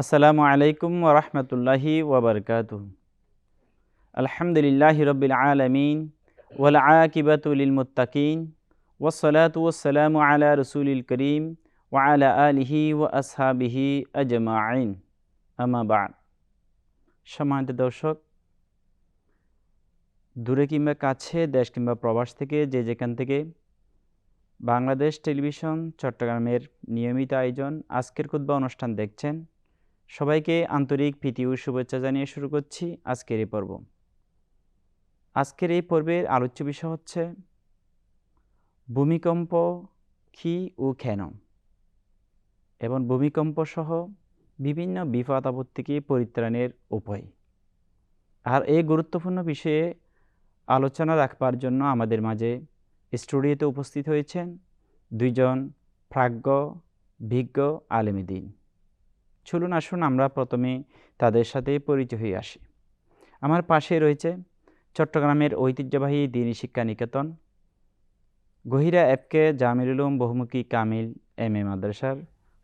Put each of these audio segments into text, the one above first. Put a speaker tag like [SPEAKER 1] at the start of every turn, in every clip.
[SPEAKER 1] আসসালামু আলাইকুম ওরহমতুল্লাহি ওবরকাত আলহামদুলিল্লাহ রবিল আলমিন ওয়াল আকিবাতুল মুত্তাকিন ওসলাত ওসালাম আলা রসুলিল করিম ওয়ালা আলিহি ও আসহাবিহি আজমাইন। আমাবাদ সম্মানিত দর্শক, দূরে কিংবা কাছে, দেশ কিংবা প্রবাস থেকে যে যেখান থেকে বাংলাদেশ টেলিভিশন চট্টগ্রামের নিয়মিত আয়োজন, আজকের খুদ্া অনুষ্ঠান দেখছেন সবাইকে আন্তরিক প্রীতি ও শুভেচ্ছা জানিয়ে শুরু করছি আজকের এই পর্ব। আজকের এই পর্বের আলোচ্য বিষয় হচ্ছে, ভূমিকম্প কি ও কেন? এবং ভূমিকম্প সহ বিভিন্ন বিপদ আপদ থেকে পরিত্রাণের উপায়। আর এই গুরুত্বপূর্ণ বিষয়ে আলোচনা রাখবার জন্য আমাদের মাঝে স্টুডিওতে উপস্থিত হয়েছেন দুইজন প্রাজ্ঞ, বিজ্ঞ আলেমিদিন চলুন আসুন আমরা প্রথমে তাদের সাথে পরিচয় হয়ে আসি। আমার পাশে রয়েছে চট্টগ্রামের ঐতিহ্যবাহী দিনী শিক্ষা নিকেতন গহিরা এফকে জামির উলুম বহুমুখী কামিল এম এ মাদ্রাসার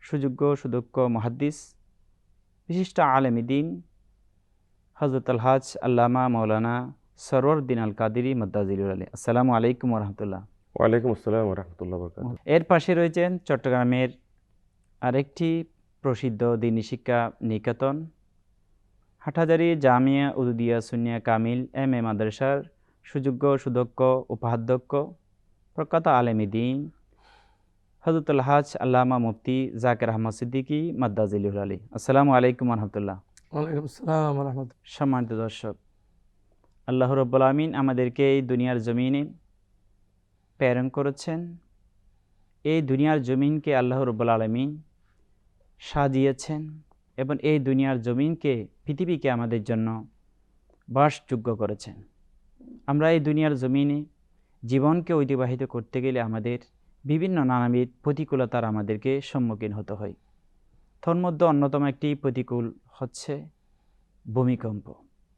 [SPEAKER 1] সুযোগ্য সুদক্ষ মহাদ্দিস বিশিষ্ট আলেমিদিন হজরত আলহাজ আল্লামা মৌলানা সরোয়ার দিন আল কাদিরি মদ্দাজিলুল আলী। আসসালামু আলাইকুম রহমতুল্লাহ
[SPEAKER 2] ওয়ালাইকুম আসসালাম রহমতুল্লাহ
[SPEAKER 1] এর পাশে রয়েছেন চট্টগ্রামের আরেকটি প্রসিদ্ধ দিনী শিক্ষা নিকেতন। হাটহাজারি জামিয়া উদুদিয়া সুনিয়া কামিল এম এ মাদ্রাসার সুযোগ্য সুদক্ষ উপাধ্যক্ষ প্রখ্যাত আলেমী দিন হজরতুল হাজ আল্লামা মুফতি জাকের আহমদ সিদ্দিকী মাদ্দাজিলুল আলী। আসসালামু আলাইকুম রহমতুল্লাহ সম্মানিত দর্শক আল্লাহ রব্বুল আমিন আমাদেরকে এই দুনিয়ার জমিনে প্রেরণ করেছেন। এই দুনিয়ার জমিনকে আল্লাহ রব্বুল আলমিন সাজিয়েছেন এবং এই দুনিয়ার জমিনকে, পৃথিবীকে আমাদের জন্য বাসযোগ্য করেছেন। আমরা এই দুনিয়ার জমিনে জীবনকে অতিবাহিত করতে গেলে আমাদের বিভিন্ন নানাবিধ প্রতিকূলতার আমাদেরকে সম্মুখীন হতে হয়। তন্মধ্যে অন্যতম একটি প্রতিকূল হচ্ছে ভূমিকম্প।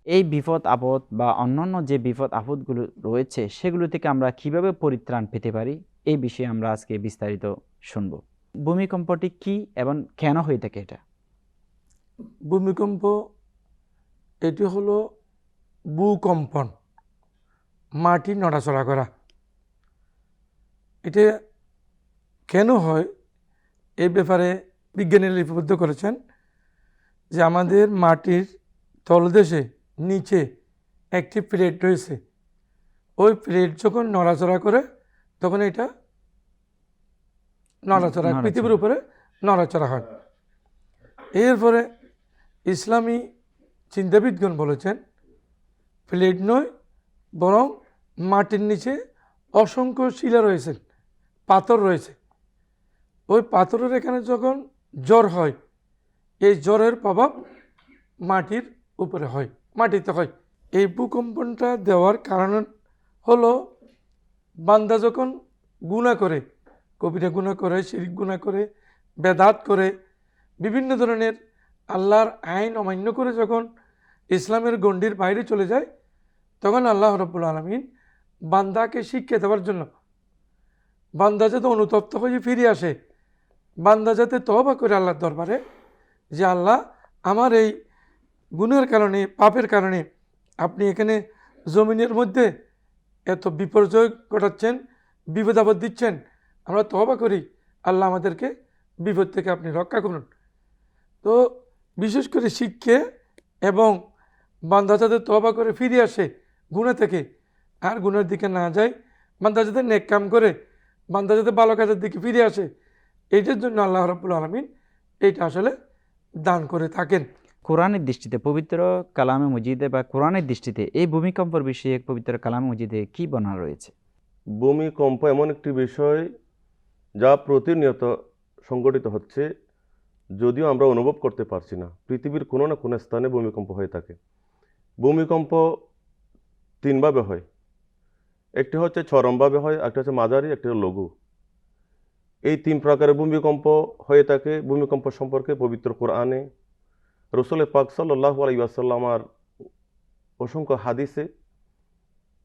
[SPEAKER 1] এই বিপদ আপদ বা অন্যান্য যে বিপদ আপদগুলো রয়েছে, সেগুলো থেকে আমরা কীভাবে পরিত্রাণ পেতে পারি এই বিষয়ে আমরা আজকে বিস্তারিত শুনব। ভূমিকম্পটি কি এবং কেন হয়ে থাকে এটা?
[SPEAKER 3] ভূমিকম্প, এটি হলো ভূকম্পন, মাটি নড়াচড়া করা। এটা কেন হয়? এই ব্যাপারে বিজ্ঞানীরা লিপিবদ্ধ করেছেন যে আমাদের মাটির তলদেশে নিচে একটি প্লেট রয়েছে। ওই প্লেট যখন নড়াচড়া করে, তখন এটা নড়াচড়া। পৃথিবীর উপরে নড়াচড়া হয়। এরপরে ইসলামী চিন্তাবিদগণ বলেছেন প্লেট নয় বরং মাটির নিচে অসংখ্য শিলা রয়েছে পাথর রয়েছে। ওই পাথরের এখানে যখন জ্বর হয় এই জ্বরের প্রভাব মাটির উপরে হয় মাটিতে হয়। এই ভূকম্পনটা দেওয়ার কারণ হলো বান্দা যখন গুণা করে কবিরা গুণা করে, শিরিক গুণা করে, বেদাত করে, বিভিন্ন ধরনের আল্লাহর আইন অমান্য করে যখন ইসলামের গণ্ডির বাইরে চলে যায়, তখন আল্লাহ রব্বুল আলমিন বান্দাকে শিক্ষা দেওয়ার জন্য, বান্দা যাতে অনুতপ্ত হয়ে ফিরে আসে, বান্দা যাতে তহবা করে আল্লাহর দরবারে, যে আল্লাহ আমার এই গুণের কারণে, পাপের কারণে আপনি এখানে জমিনের মধ্যে এত বিপর্যয় ঘটাচ্ছেন বিপদ আপদ দিচ্ছেন আমরা তহবা করি আল্লাহ আমাদেরকে বিপদ থেকে আপনি রক্ষা করুন। তো বিশেষ করে শিক্ষে এবং বান্দা যাতে তবা করে ফিরে আসে গুণা থেকে আর গুণের দিকে না যায় বান্দা যাতে নেক কাম করে বান্দা যাতে ভালো কাজের দিকে ফিরে আসে এইটার জন্য আল্লাহ রব্বুল আলমিন এইটা আসলে দান করে থাকেন।
[SPEAKER 1] কোরআনের দৃষ্টিতে পবিত্র কালামে মজিদে বা কোরআনের দৃষ্টিতে এই ভূমিকম্পর বিষয়ে পবিত্র কালামে মজিদে কি বনা রয়েছে?
[SPEAKER 2] ভূমিকম্প এমন একটি বিষয় যা প্রতিনিয়ত সংগঠিত হচ্ছে, যদিও আমরা অনুভব করতে পারছি না। পৃথিবীর কোনো না কোনো স্থানে ভূমিকম্প হয়ে থাকে। ভূমিকম্প তিনভাবে হয়। একটি হচ্ছে চরমভাবে হয় একটা হচ্ছে মাঝারি একটি লঘু। এই তিন প্রকারের ভূমিকম্প হয়ে থাকে। ভূমিকম্প সম্পর্কে পবিত্র কোরআনে রসুল পাক সাল্লাহ আলাইসাল্লামার অসংখ্য হাদিসে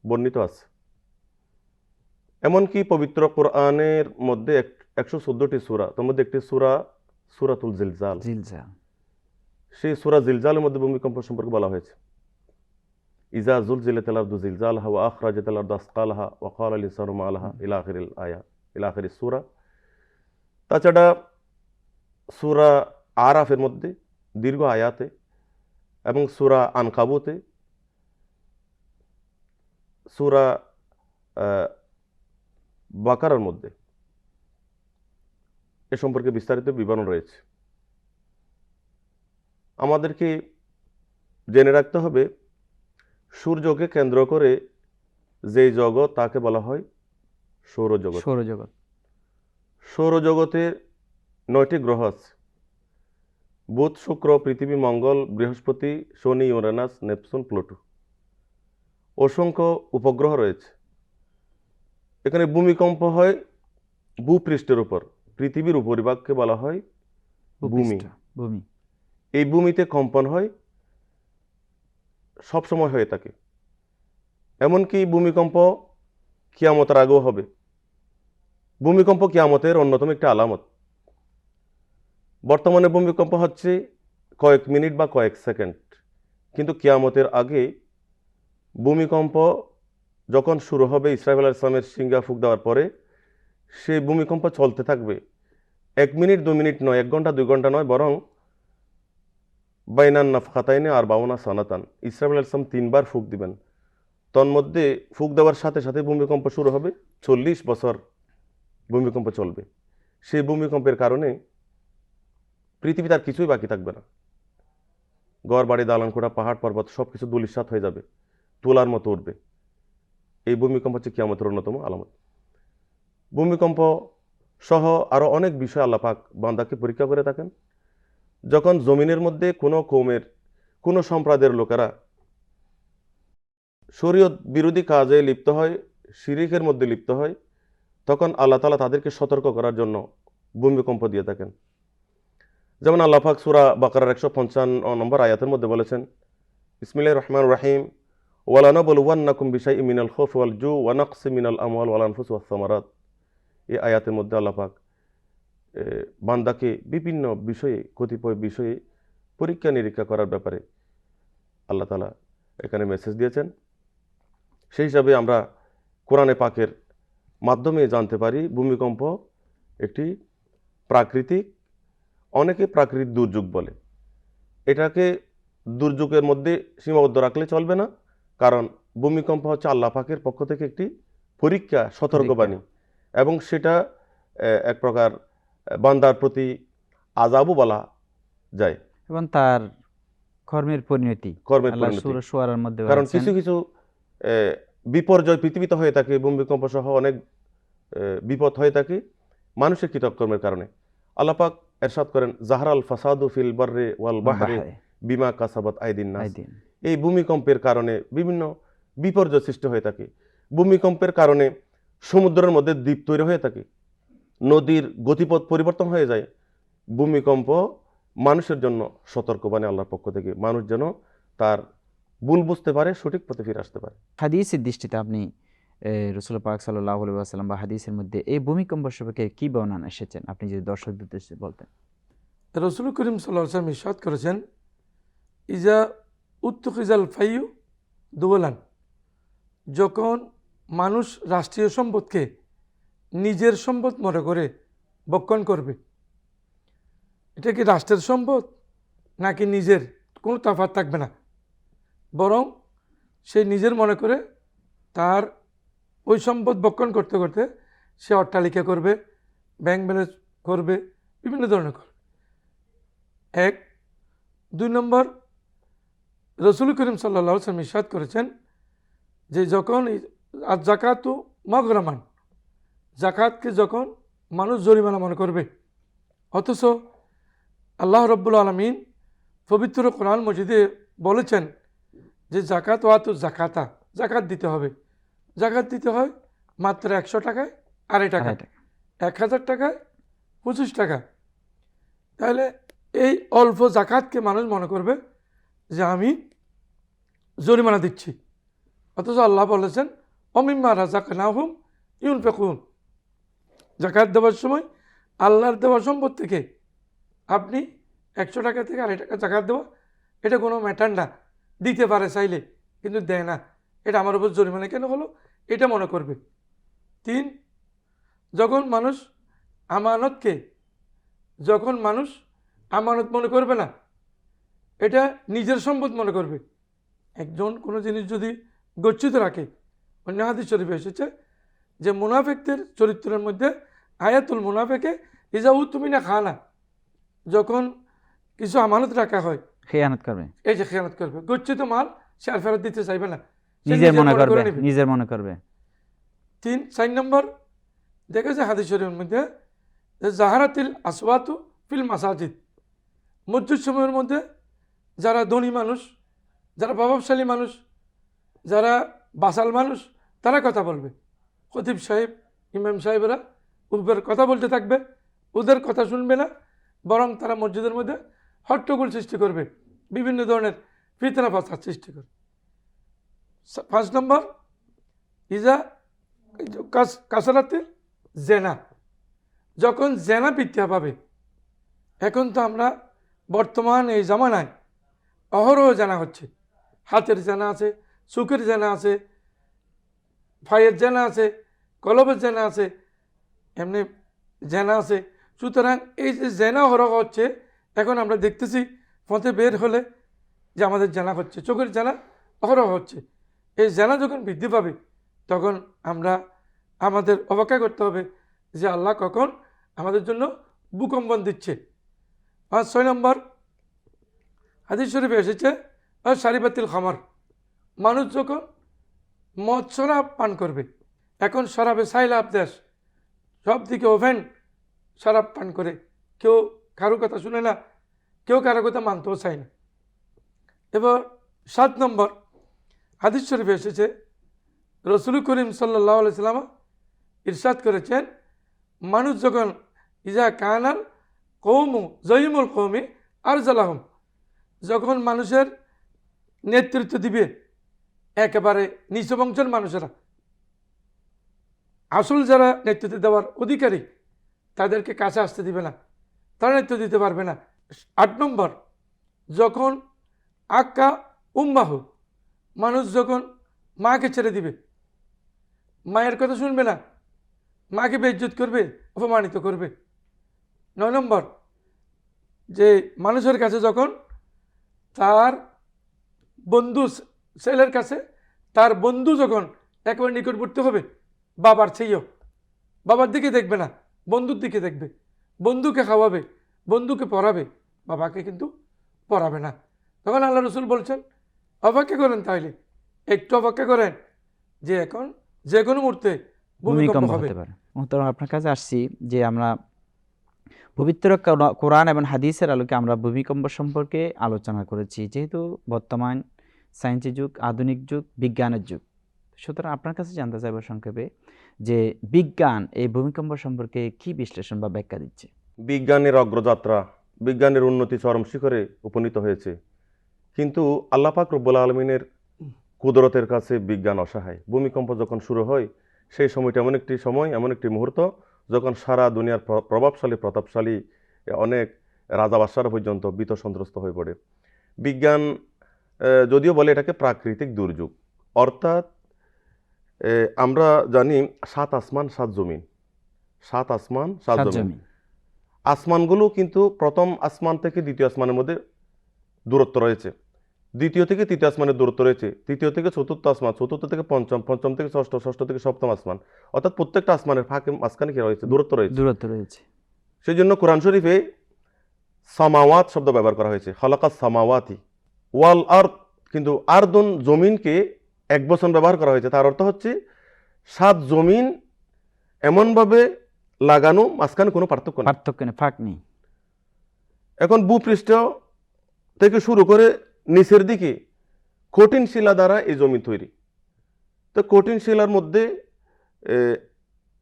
[SPEAKER 2] বর্ণিত আছে। এমনকি পবিত্র কোরআনের মধ্যে এক একশো চোদ্দোটি সুরা তার মধ্যে একটি সুরা সুরাতুল জিলজাল।
[SPEAKER 1] জিলজা
[SPEAKER 2] সেই সুরা জিলজালের মধ্যে ভূমিকম্প সম্পর্কে বলা হয়েছে। ইজা জুল জিলে তেলার দু জিলজাল হা আখরাজ তেলার দাসকাল হা ওয়াকাল আলী সরমা আলহা ইলাখির আয়া ইলাখির সুরা। তাছাড়া সুরা আরাফের মধ্যে দীর্ঘ আয়াতে এবং সুরা আনকাবুতে সুরা বাকারার মধ্যে। এ সম্পর্কে বিস্তারিত বিবরণ রয়েছে। আমাদেরকে জেনে রাখতে হবে সূর্যকে কেন্দ্র করে যে জগৎ তাকে বলা হয় সৌরজগৎ।
[SPEAKER 1] সৌরজগৎ।
[SPEAKER 2] সৌরজগতের নয়টি গ্রহ আছে। বুধ শুক্র পৃথিবী মঙ্গল বৃহস্পতি শনি ইউরেনাস নেপসুন প্লুটো। অসংখ্য উপগ্রহ রয়েছে। এখানে ভূমিকম্প হয় ভূপৃষ্ঠের উপর পৃথিবীর উপরিভাগকে বলা হয় ভূমি।
[SPEAKER 1] ভূমি।
[SPEAKER 2] এই ভূমিতে কম্পন হয় সব সময় হয়ে থাকে। এমনকি ভূমিকম্প কিয়ামতের আগেও হবে। ভূমিকম্প কিয়ামতের অন্যতম একটা আলামত। বর্তমানে ভূমিকম্প হচ্ছে কয়েক মিনিট বা কয়েক সেকেন্ড। কিন্তু কিয়ামতের আগে ভূমিকম্প যখন শুরু হবে আলাইহিস ইসলামের সিঙ্গা ফুক দেওয়ার পরে, সেই ভূমিকম্প চলতে থাকবে। এক মিনিট দু মিনিট নয়, এক ঘণ্টা, দুই ঘণ্টা নয়, বরং বাইনান নাফখাতাইনে আর বাউনা সানাতান। ইসরায়েল আলাইসলাম তিনবার ফুক দিবেন। তন্মধ্যে ফুক দেওয়ার সাথে সাথে ভূমিকম্প শুরু হবে। চল্লিশ বছর ভূমিকম্প চলবে। সেই ভূমিকম্পের কারণে পৃথিবীতে আর কিছুই বাকি থাকবে না। গড় বাড়ি দালানকোড়া পাহাড় পর্বত সব কিছু দুলিশাত হয়ে যাবে। তোলার মতো উঠবে এই ভূমিকম্প হচ্ছে কিয়ামতের অন্যতম আলামত। ভূমিকম্প সহ আরও অনেক বিষয় আল্লাপাক বান্দাকে পরীক্ষা করে থাকেন। যখন জমিনের মধ্যে কোনো কৌমের, কোনো সম্প্রদায়ের লোকেরা শরীয়ত বিরোধী কাজে লিপ্ত হয়, শিরিকের মধ্যে লিপ্ত হয়, তখন আল্লাহ তালা তাদেরকে সতর্ক করার জন্য ভূমিকম্প দিয়ে থাকেন। যেমন আল্লাহাক সুরা বাকারার একশো পঞ্চান্ন নম্বর আয়াতের মধ্যে বলেছেন ইসমিল্লাহ রহমান রাহিম। ওয়ালানা বল ওয়ান্নাকুম বিশাই মিনাল খোফ ওয়াল জু ওয়ানাকসি মিনাল আমওয়াল ওয়ালানফুস ওয়াসামারাত এই আয়াতের মধ্যে আল্লাপাক বান্দাকে বিভিন্ন বিষয়ে, কতিপয় বিষয়ে পরীক্ষা নিরীক্ষা করার ব্যাপারে আল্লাহ তালা এখানে মেসেজ দিয়েছেন। সেই হিসাবে আমরা কোরআনে পাকের মাধ্যমে জানতে পারি ভূমিকম্প একটি প্রাকৃতিক, অনেকে প্রাকৃতিক দুর্যোগ বলে। এটাকে দুর্যোগের মধ্যে সীমাবদ্ধ রাখলে চলবে না। কারণ ভূমিকম্প হচ্ছে আল্লাহ পাকের পক্ষ থেকে একটি পরীক্ষা সতর্কবাণী। এবং সেটা এক প্রকার বান্দার প্রতি আজাবও বলা যায়।
[SPEAKER 1] এবং তার কর্মের পরিণতি।
[SPEAKER 2] কর্মের পরিণতি।
[SPEAKER 1] মধ্যে
[SPEAKER 2] কারণ কিছু কিছু বিপর্যয় পৃথিবীতে হয়ে থাকে ভূমিকম্প সহ অনেক বিপদ হয়ে থাকে মানুষের কৃতকর্মের কারণে। আল্লাপাক এরশাদ করেন জাহরাল ফাসাদু ফিল বাররে ওয়াল বাহরে। বিমা কাসাবাত আইদিন নাস।
[SPEAKER 1] আইদিন।
[SPEAKER 2] এই ভূমিকম্পের কারণে বিভিন্ন বিপর্যয় সৃষ্টি হয়ে থাকে। ভূমিকম্পের কারণে সমুদ্রের মধ্যে দ্বীপ তৈরি হয়ে থাকে। নদীর গতিপথ পরিবর্তন হয়ে যায়। ভূমিকম্প মানুষের জন্য সতর্কবাণী আল্লাহর পক্ষ থেকে। মানুষ যেন তার ভুল বুঝতে পারে সঠিক পথে ফিরে আসতে পারে।
[SPEAKER 1] হাদিসের দৃষ্টিতে আপনি রসুল পাক সাল্লাহ আসাল্লাম বা হাদিসের মধ্যে এই ভূমিকম্প সম্পর্কে কি বর্ণনা এসেছেন? আপনি যদি দর্শকদের বলতেন।
[SPEAKER 3] রসুল করিম সাল্লাহ সাল্লাম ইসাদ করেছেন ইজা উত্তুকিজাল ফাইউ দুবলান। যখন মানুষ রাষ্ট্রীয় সম্পদকে নিজের সম্পদ মনে করে বক্ষণ করবে, এটা কি রাষ্ট্রের সম্পদ নাকি নিজের? কোনো তফাৎ থাকবে না। বরং সে নিজের মনে করে তার ওই সম্পদ বক্ষণ করতে করতে সে অট্টালিকা করবে, ব্যাংক ব্যালেন্স করবে, বিভিন্ন ধরনের করবে। এক, দুই নম্বর রসুল করিম সাল্লা সাল্লাম ইসাদ করেছেন যে যখন আর জাকাতু মগরমান জাকাতকে যখন মানুষ জরিমানা মনে করবে অথচ আল্লাহ রব্বুল আলমিন পবিত্র কোরআন মসজিদে বলেছেন যে জাকাত ওয়াতু জাকাতা জাকাত দিতে হবে জাকাত দিতে হয় মাত্র একশো টাকায় আড়াই টাকা
[SPEAKER 1] আড়াই টাকা।
[SPEAKER 3] এক হাজার টাকায় পঁচিশ টাকা তাহলে এই অল্প জাকাতকে মানুষ মনে করবে যে আমি জরিমানা দিচ্ছি। অথচ আল্লাহ বলেছেন, অমিম্মা রাজাক না হুম ইউন ফেকুন জাকাত দেওয়ার সময় আল্লাহর দেওয়া সম্পদ থেকে আপনি একশো টাকা থেকে আড়াই টাকা জাকাত দেওয়া, এটা কোনো ম্যাটার না। দিতে পারে চাইলে, কিন্তু দেয় না। এটা আমার উপর জরিমানা কেন হলো? এটা মনে করবে। তিন, যখন মানুষ আমানতকে, যখন মানুষ আমানত মনে করবে না এটা নিজের সম্পদ মনে করবে। একজন কোনো জিনিস যদি গচ্ছিত রাখে অন্য হাদিস শরীফে এসেছে যে মুনাফেকদের চরিত্রের মধ্যে আয়াতুল মুনাফেকে ইজাউ তুমি না খানা যখন কিছু আমানত রাখা হয়।
[SPEAKER 1] খেয়ানত করবে।
[SPEAKER 3] এই যে খেয়ানত করবে। গচ্ছিত মাল সে আর ফেরত দিতে চাইবে না।
[SPEAKER 1] নিজের মনে করবে নিজের মনে করবে।
[SPEAKER 3] তিন চার নম্বর দেখেছে হাদিস শরীফের মধ্যে জাহারাতিল আসওয়াতু ফিল মাসাজিদ। মসজিদ সময়ের মধ্যে যারা ধনী মানুষ, যারা প্রভাবশালী মানুষ, যারা বাসাল মানুষ, তারা কথা বলবে। খতিব সাহেব, ইমাম সাহেবরা উপর কথা বলতে থাকবে, ওদের কথা শুনবে না, বরং তারা মসজিদের মধ্যে হট্টগোল সৃষ্টি করবে, বিভিন্ন ধরনের ফিতনা ফাসাদ সৃষ্টি করবে। পাঁচ নম্বর, ইজা কাস- কাসারাতে জেনা। যখন জেনা বৃদ্ধা পাবে, এখন তো আমরা বর্তমান এই জামানায় অহরহ জানা হচ্ছে। হাতের জানা আছে চুকের জানা আছে ফাইয়ের জানা আছে, কলবের জানা আছে, এমনি জানা আছে। সুতরাং এই যে জেনা অহরহ হচ্ছে, এখন আমরা দেখতেছি পথে বের হলে যে আমাদের জানা হচ্ছে, চোখের জানা অহরহ হচ্ছে। এই জানা যখন বৃদ্ধি পাবে, তখন আমরা আমাদের অপেক্ষা করতে হবে যে আল্লাহ কখন আমাদের জন্য ভূকম্পন দিচ্ছে। আর ছয় নম্বর হাদিস শরীফে এসেছে সারিবাতিল খামার। মানুষ যখন মদ, শরাব পান করবে, এখন শরাবে সাইলাভ দেশ, সব দিকে ওভেন, শরাব পান করে, কেউ কারও কথা শুনে না, কেউ কারও কথা মানতেও চায় না। এবার সাত নম্বর, হাদিস শরীফে এসেছে, রসুল করিম সাল্লাহ সাল্লাম ইরশাদ করেছেন, মানুষ যখন ইজা কানার কৌমু জয়িমুল কৌমি আর জালাহম যখন মানুষের নেতৃত্ব দিবে, একেবারে নিচ বংশের মানুষেরা। আসল যারা নেতৃত্ব দেওয়ার অধিকারী, তাদেরকে কাছে আসতে দিবে না। তারা নেতৃত্ব দিতে পারবে না। আট নম্বর, যখন আক্কা উম্মাহ, মানুষ যখন মাকে ছেড়ে দিবে, মায়ের কথা শুনবে না, মাকে বেজ্জত করবে, অপমানিত করবে। নয় নম্বর, যে মানুষের কাছে যখন তার বন্ধু ছেলের কাছে তার বন্ধু যখন একেবারে নিকটবর্তী হবে বাবার চেয়েও। বাবার দিকে দেখবে না বন্ধুর দিকে দেখবে। বন্ধুকে খাওয়াবে বন্ধুকে পড়াবে বাবাকে কিন্তু পড়াবে না। তখন আল্লাহ রসুল বলছেন অপেক্ষা করেন তাহলে একটু অপেক্ষা করেন যে এখন যে কোনো মুহূর্তে ভূমিকম্প হবে।
[SPEAKER 1] আপনার কাছে আসছি যে আমরা পবিত্র কোরা- কোরআন এবং হাদিসের আলোকে আমরা ভূমিকম্প সম্পর্কে আলোচনা করেছি, যেহেতু বর্তমান সায়েন্সের যুগ, আধুনিক যুগ, বিজ্ঞানের যুগ। সুতরাং আপনার কাছে জানতে চাইব সংক্ষেপে যে বিজ্ঞান এই ভূমিকম্প সম্পর্কে কি বিশ্লেষণ বা ব্যাখ্যা দিচ্ছে?
[SPEAKER 2] বিজ্ঞানের অগ্রযাত্রা, বিজ্ঞানের উন্নতি চরম শিখরে উপনীত হয়েছে। কিন্তু আল্লাপাক রব্বুল আলমিনের কুদরতের কাছে বিজ্ঞান অসহায়। ভূমিকম্প যখন শুরু হয়, সেই সময়টা এমন একটি সময়, এমন একটি মুহূর্ত যখন সারা দুনিয়ার প্র- প্রভাবশালী প্রতাপশালী অনেক রাজা বাদশারা পর্যন্ত ভীত সন্ত্রস্ত হয়ে পড়ে। বিজ্ঞান যদিও বলে এটাকে প্রাকৃতিক দুর্যোগ। অর্থাৎ আমরা জানি সাত আসমান সাত জমিন। সাত আসমান সাত জমিন। আসমানগুলো কিন্তু প্রথম আসমান থেকে দ্বিতীয় আসমানের মধ্যে দূরত্ব রয়েছে। দ্বিতীয় থেকে তৃতীয় আসমানের দূরত্ব রয়েছে। তৃতীয় থেকে চতুর্থ আসমান চতুর্থ থেকে পঞ্চম পঞ্চম থেকে ষষ্ঠ ষষ্ঠ থেকে সপ্তম আসমান। অর্থাৎ প্রত্যেকটা আসমানের ফাঁকে মাঝখানে কি রয়েছে? দূরত্ব রয়েছে।
[SPEAKER 1] দূরত্ব রয়েছে।
[SPEAKER 2] সেই জন্য কোরআন শরীফে সামাওয়াত শব্দ ব্যবহার করা হয়েছে। হলাকাত সামাওয়াতি। ওয়াল আর্থ কিন্তু আর্দন জমিনকে এক বচন ব্যবহার করা হয়েছে। তার অর্থ হচ্ছে সাত জমিন এমনভাবে লাগানো মাঝখানে কোনো পার্থক্য নেই।
[SPEAKER 1] পার্থক্য নেই ফাঁক নেই।
[SPEAKER 2] এখন ভূপৃষ্ঠ থেকে শুরু করে নিচের দিকে কঠিন শিলা দ্বারা এই জমি তৈরি। তো কঠিন শিলার মধ্যে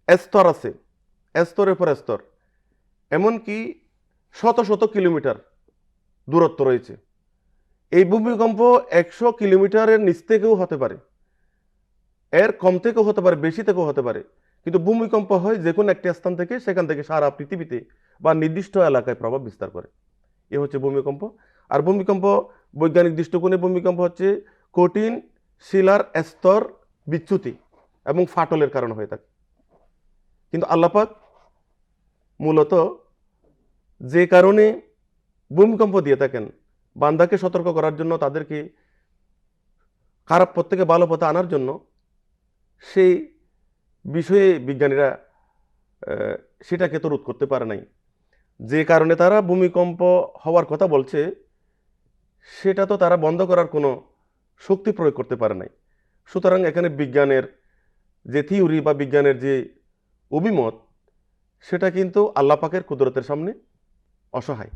[SPEAKER 2] স্তর আছে স্তরের পর স্তর এমনকি শত শত কিলোমিটার দূরত্ব রয়েছে। এই ভূমিকম্প একশো কিলোমিটারের নিচ থেকেও হতে পারে। এর কম থেকেও হতে পারে, বেশি থেকেও হতে পারে। কিন্তু ভূমিকম্প হয় যে কোনো একটি স্থান থেকে, সেখান থেকে সারা পৃথিবীতে বা নির্দিষ্ট এলাকায় প্রভাব বিস্তার করে। এ হচ্ছে ভূমিকম্প। আর ভূমিকম্প বৈজ্ঞানিক দৃষ্টিকোণে ভূমিকম্প হচ্ছে কঠিন, শিলার স্তর বিচ্যুতি এবং ফাটলের কারণ হয়ে থাকে। কিন্তু আল্লাপাক মূলত যে কারণে ভূমিকম্প দিয়ে থাকেন, বান্দাকে সতর্ক করার জন্য, তাদেরকে খারাপ পথ থেকে ভালো পথে আনার জন্য সেই বিষয়ে বিজ্ঞানীরা সেটাকে তো রোধ করতে পারে নাই। যে কারণে তারা ভূমিকম্প হওয়ার কথা বলছে সেটা তো তারা বন্ধ করার কোনো শক্তি প্রয়োগ করতে পারে নাই। সুতরাং এখানে বিজ্ঞানের যে থিওরি বা বিজ্ঞানের যে অভিমত সেটা কিন্তু আল্লাপাকের কুদরতের সামনে অসহায়।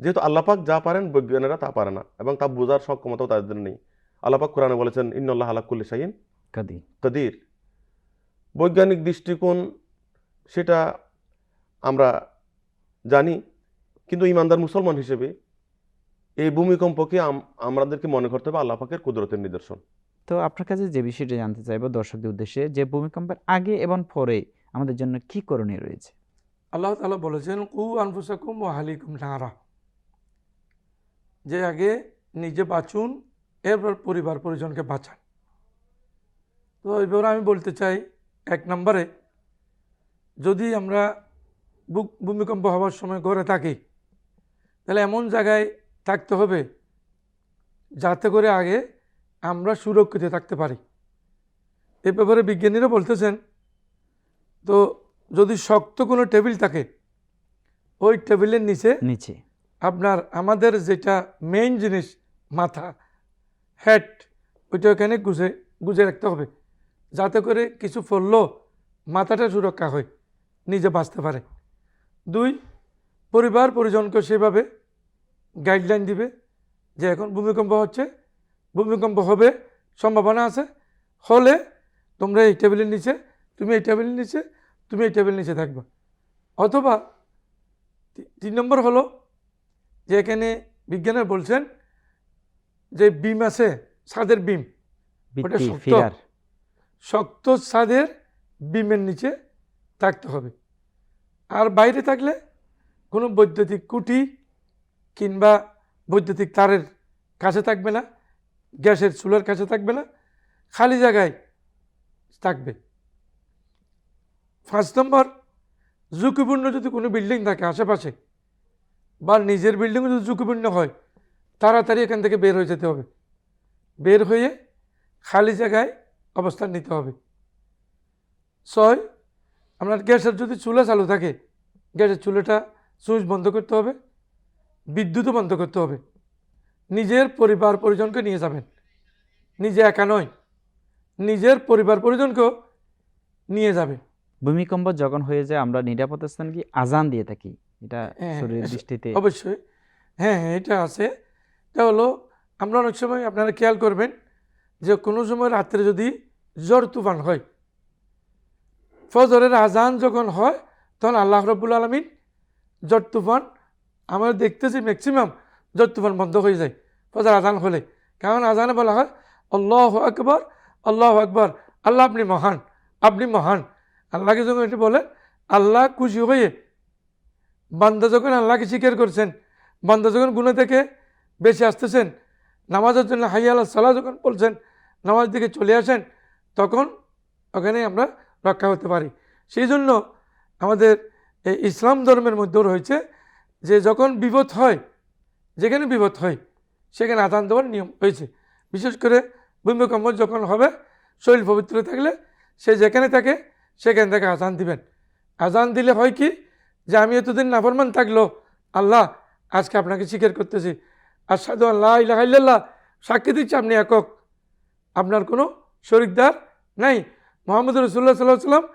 [SPEAKER 2] যেহেতু আল্লাপাক যা পারেন বৈজ্ঞানীরা তা পারে না এবং তা বোঝার সক্ষমতাও তাদের নেই। আল্লাপাক কোরআনে বলেছেন ইন্নআল্লাহ আলাকুল্লি শাহিন
[SPEAKER 1] কাদি
[SPEAKER 2] কাদির। বৈজ্ঞানিক দৃষ্টিকোণ সেটা আমরা জানি কিন্তু ইমানদার মুসলমান হিসেবে এই ভূমিকম্পকে আম- আমাদেরকে মনে করতে হবে আল্লাহ পাকের কুদরতের নিদর্শন।
[SPEAKER 1] তো আপনার কাছে যে বিষয়টা জানতে চাইব দর্শকদের উদ্দেশ্যে যে ভূমিকম্পের আগে এবং পরে আমাদের জন্য কি করণীয় রয়েছে?
[SPEAKER 3] আল্লাহ তালা বলেছেন কু আনফুসাকুম ও হালিকুম নারা। যে আগে নিজে বাঁচুন এরপর পরিবার পরিজনকে বাঁচান। তো এবার আমি বলতে চাই এক নম্বরে যদি আমরা ভূমিকম্প হওয়ার সময় ঘরে থাকি তাহলে এমন জায়গায় থাকতে হবে। যাতে করে আগে আমরা সুরক্ষিত থাকতে পারি। এ ব্যাপারে বিজ্ঞানীরা বলতেছেন তো যদি শক্ত কোনো টেবিল থাকে ওই টেবিলের নিচে
[SPEAKER 1] নিচে।
[SPEAKER 3] আপনার আমাদের যেটা মেইন জিনিস মাথা হ্যাট ওইটা ওখানে গুজে গুজে রাখতে হবে। যাতে করে কিছু পড়লেও মাথাটা সুরক্ষা হয় নিজে বাঁচতে পারে। দুই পরিবার পরিজনকে সেভাবে গাইডলাইন দিবে যে এখন ভূমিকম্প হচ্ছে ভূমিকম্প হবে সম্ভাবনা আছে। হলে তোমরা এই টেবিলের নিচে তুমি এই টেবিলের নিচে তুমি এই টেবিলের নিচে থাকবে। অথবা তিন নম্বর হলো যে এখানে বিজ্ঞানীরা বলছেন যে বিম আছে ছাদের বিম। শক্ত। শক্ত ছাদের বিমের নিচে থাকতে হবে। আর বাইরে থাকলে কোনো বৈদ্যুতিক কুটি কিংবা বৈদ্যুতিক তারের কাছে থাকবে না, গ্যাসের চুলার কাছে থাকবে না, খালি জায়গায় থাকবে। পাঁচ নম্বর, ঝুঁকিপূর্ণ যদি কোনো বিল্ডিং থাকে আশেপাশে বা নিজের বিল্ডিং যদি ঝুঁকিপূর্ণ হয়, তাড়াতাড়ি এখান থেকে বের হয়ে যেতে হবে। বের হয়ে খালি জায়গায় অবস্থান নিতে হবে। ছয়, আপনার গ্যাসের যদি চুলা চালু থাকে, গ্যাসের চুলাটা সুইচ বন্ধ করতে হবে। বিদ্যুৎও বন্ধ করতে হবে। নিজের পরিবার পরিজনকে নিয়ে যাবেন। নিজে একা নয় নিজের পরিবার পরিজনকেও নিয়ে যাবে
[SPEAKER 1] ভূমিকম্প যখন হয়ে যায় আমরা নিরাপদ স্থান কি আজান দিয়ে থাকি। এটা
[SPEAKER 3] হ্যাঁ,
[SPEAKER 1] শরীরের দৃষ্টিতে
[SPEAKER 3] অবশ্যই। হ্যাঁ হ্যাঁ এটা আছে। এটা হলো আমরা অনেক সময় আপনারা খেয়াল করবেন যে কোনো সময় রাত্রে যদি ঝড় তুফান হয় ফজরের আজান যখন হয় তখন আল্লাহ রব্বুল আলমিন ঝড় তুফান আমরা দেখতেছি ম্যাক্সিমাম তুফান বন্ধ হয়ে যায়। ফজর আজান হলে। কারণ আজানে বলা হয়? আল্লাহ আকবর আল্লাহ আকবর। আল্লাহ আপনি মহান আপনি মহান। আল্লাহকে যখন এটি বলে? আল্লাহ খুশি হয়ে। বান্দা যখন আল্লাহকে স্বীকার করছেন, বান্দা যখন গুণা থেকে বেশি আসতেছেন, নামাজের জন্য হাই আল্লাহ সালাহ যখন বলছেন, নামাজ দিকে চলে আসেন, তখন ওখানে আমরা রক্ষা হতে পারি। সেই জন্য আমাদের এই ইসলাম ধর্মের মধ্যেও রয়েছে যে যখন বিপদ হয় যেখানে বিপদ হয় সেখানে আদান দেওয়ার নিয়ম হয়েছে। বিশেষ করে ভূমিকম্প যখন হবে শরীর পবিত্র থাকলে সে যেখানে থাকে সেখান থেকে আজান দিবেন। আজান দিলে হয় কি? যে আমি এতদিন নাফরমান থাকল আল্লাহ আজকে আপনাকে স্বীকার করতেছি। আর সাধু আল্লাহ ইলাহা ইল্লাল্লাহ সাক্ষী দিচ্ছে আপনি একক। আপনার কোনো শরিকদার নাই। মোহাম্মদ রসুল্লাহ সাল্লাহ সাল্লাম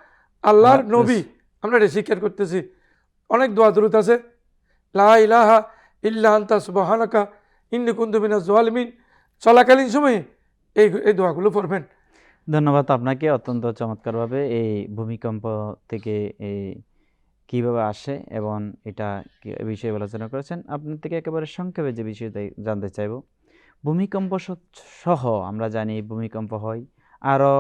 [SPEAKER 3] আল্লাহর নবী। আমরা এটা স্বীকার করতেছি। অনেক দোয়া দরুদ আছে। লা ইলাহা ইল্লা আন্তা সুবহানাকা, ইন্নি কুন্তু মিনাজ জালিমিন। চলাকালীন সময়ে এই এই দোয়াগুলো পড়বেন।
[SPEAKER 1] ধন্যবাদ আপনাকে অত্যন্ত চমৎকারভাবে এই ভূমিকম্প থেকে এই কীভাবে আসে এবং এটা বিষয়ে আলোচনা করেছেন। আপনার থেকে একেবারে সংক্ষেপে যে বিষয়টা জানতে চাইব, ভূমিকম্প সহ আমরা জানি ভূমিকম্প হয় আরও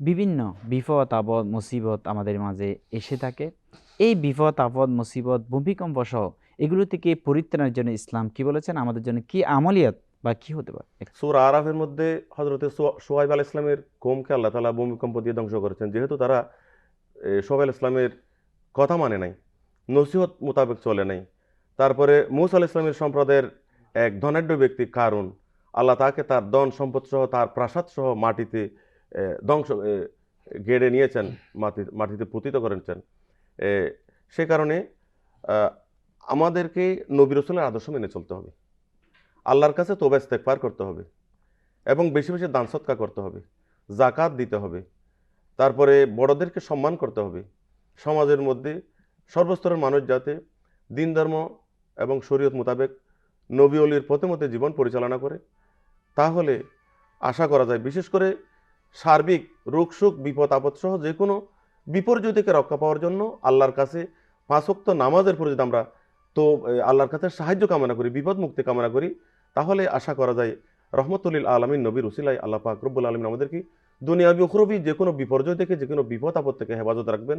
[SPEAKER 1] বিভিন্ন বিপদ, আপদ, মুসিবত আমাদের মাঝে এসে থাকে। এই বিপদ, আপদ, মুসিবত, ভূমিকম্প সহ এগুলো থেকে পরিত্রাণের জন্য ইসলাম কি বলেছেন? আমাদের জন্য কি আমলিয়াত বা কি হতে পারে?
[SPEAKER 2] সুর আরাফের মধ্যে হজরতে সোহাইব আল ইসলামের কোমকে আল্লাহ তালা ভূমিকম্প দিয়ে ধ্বংস করেছেন। যেহেতু তারা সোহাইব আল ইসলামের কথা মানে নাই, নসিহত মোতাবেক চলে নাই। তারপরে মুসা আল ইসলামের সম্প্রদায়ের এক ধনাঢ্য ব্যক্তি কারণ আল্লাহ তাকে তার ধন সম্পদ সহ, তার প্রাসাদ সহ মাটিতে ধ্বংস গেড়ে নিয়েছেন, মাটি, মাটিতে পুতিত করেছেন। সে কারণে আমাদেরকে নবী রসুলের আদর্শ মেনে চলতে হবে। আল্লাহর কাছে তোবা ইস্তেকফার করতে হবে এবং বেশি বেশি দান সৎকা করতে হবে জাকাত দিতে হবে, তারপরে বড়দেরকে সম্মান করতে হবে, সমাজের মধ্যে সর্বস্তরের মানুষ যাতে দিন ধর্ম এবং শরীয়ত মোতাবেক নবী অলির পথে মতে জীবন পরিচালনা করে, তাহলে আশা করা যায় বিশেষ করে সার্বিক রোগ, সুখ, বিপদ, আপদ সহ যে কোনো বিপর্যয় থেকে রক্ষা পাওয়ার জন্য আল্লাহর কাছে পাঁচক্ত নামাজের পরে যদি আমরা তো আল্লাহর কাছে সাহায্য কামনা করি, বিপদ মুক্তি কামনা করি, তাহলে আশা করা যায় রহমতুল্লিল আলমিন, নবীর উসিলাই আল্লাহ পাক রব্বুল আলমিন আমাদেরকে দুনিয়াবি উখরবি যে কোনো বিপর্যয় থেকে, যে কোনো বিপদ আপদ থেকে হেফাজত রাখবেন।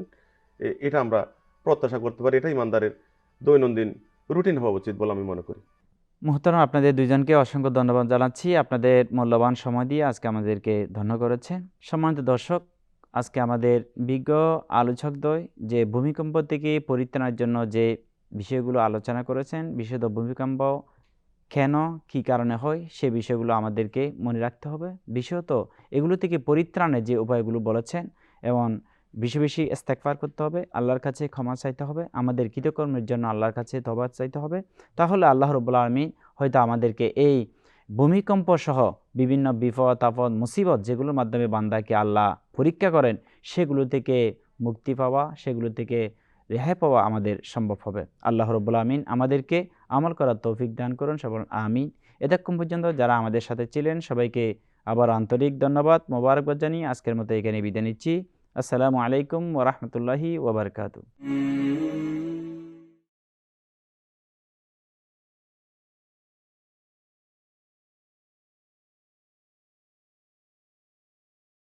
[SPEAKER 2] এটা আমরা প্রত্যাশা করতে পারি এটা ইমানদারের দৈনন্দিন রুটিন হওয়া উচিত বলে আমি মনে করি।
[SPEAKER 1] মোহতারাম, আপনাদের দুইজনকে অসংখ্য ধন্যবাদ জানাচ্ছি। আপনাদের মূল্যবান সময় দিয়ে আজকে আমাদেরকে ধন্য করেছেন সম্মানিত দর্শক, আজকে আমাদের বিজ্ঞ আলোচকদ্বয় যে ভূমিকম্প থেকে পরিত্রাণের জন্য যে বিষয়গুলো আলোচনা করেছেন বিশেষত ভূমিকম্প কেন, কি কারণে হয়, সে বিষয়গুলো আমাদেরকে মনে রাখতে হবে। বিশেষত এগুলো থেকে পরিত্রাণের যে উপায়গুলো বলেছেন এবং বেশি বেশি ইস্তেকফার করতে হবে, আল্লাহর কাছে ক্ষমা চাইতে হবে, আমাদের কৃতকর্মের জন্য আল্লাহর কাছে তবা চাইতে হবে, তাহলে আল্লাহ রব্বুল আলমী হয়তো আমাদেরকে এই ভূমিকম্প সহ বিভিন্ন বিপদ, আপদ, মুসিবত যেগুলোর মাধ্যমে বান্দাকে আল্লাহ পরীক্ষা করেন, সেগুলো থেকে মুক্তি পাওয়া, সেগুলো থেকে রেহাই পাওয়া আমাদের সম্ভব হবে। আল্লাহ রব্বুল আমিন আমাদেরকে আমল করার তৌফিক দান করুন সব আমিন। এতক্ষণ পর্যন্ত যারা আমাদের সাথে ছিলেন, সবাইকে আবার আন্তরিক ধন্যবাদ, মোবারকবাদ জানিয়ে আজকের মতো এখানে বিদায় নিচ্ছি। আসসালামু আলাইকুম ওরহমতুল্লাহি ওবরকাতু